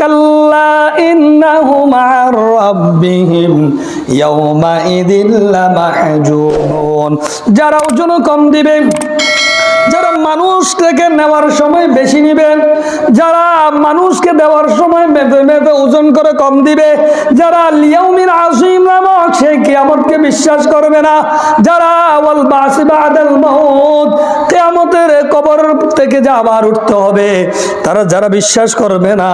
কাল্লা যারা ওজন কম দিবে, যারা মানুষ থেকে নেওয়ার সময় বেশি নিবে, যারা মানুষকে দেওয়ার সময় মেপে মেপে ওজন করে কম দিবে, যারা লিয়াউমিন আসিম বিশ্বাস করবে না। যারা ওয়াল বাসি বাদাল মউত, কিয়ামতের কবর থেকে যে আবার উঠতে হবে, তারা যারা বিশ্বাস করবে না,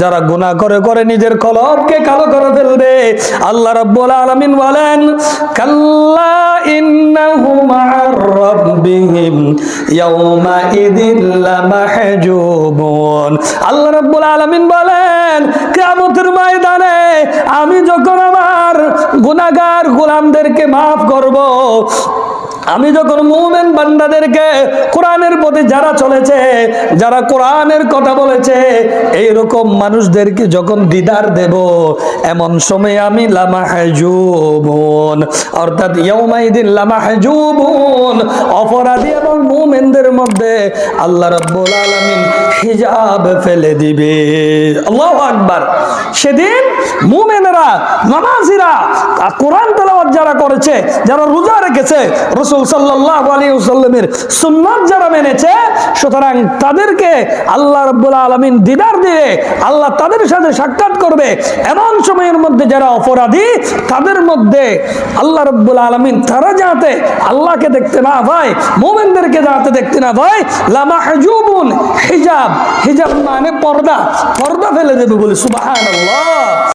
যারা গুনাহ করে করে নিজের কলবকে কালো করে ফেলবে, আল্লাহ রাব্বুল আলামিন বলেন, কাল্লা ইন্নাহুম আর রাব্বিহিম ইয়াউমাইদিন লামাহজুবুন। আল্লাহ রাব্বুল আলামিন বলেন, কিয়ামতের যখন আমার গুনাহগার গোলামদেরকে মাফ করব। আমি যখন মুমেন বান্দাদেরকে কোরআনের প্রতি যারা চলেছে, যারা কোরআনের কথা বলেছে, এইরকম মানুষদেরকে যখন দিদার দেব, এমন সময় আমি লামাহাজুবুন, অর্থাৎ ইয়াউমাইদিন লামাহাজুবুন, অপরাধী এবং মুমেনদের মধ্যে আল্লাহ রাব্বুল আলামিন হিজাব ফেলে দিবে। আল্লাহু আকবার। সেদিন মুমেনেরা, নামাজিরা, কোরআন তেলাওয়াত যারা করেছে, যারা রোজা রেখেছে, রসুল সাল্লাল্লাহু আলাইহি ওয়াসাল্লামের সুন্নাত যারা মেনেছে, সুতরাং তাদেরকে আল্লাহ রাব্বুল আলামিন দিদার দিয়ে আল্লাহ তাদের সাথে সাক্ষাৎ করবে। এমন সময়ের মধ্যে যারা অপরাধী, তাদের মধ্যে আল্লাহ রাব্বুল আলামিন তারা যাতে আল্লাহকে দেখতে না পায়, মুমিনদেরকে যাতে দেখতে না পায়, লামা হাজুবুন হিজাব। হিজাব মানে পর্দা। পর্দা ফেলে দেবে বলে, সুবহানাল্লাহ।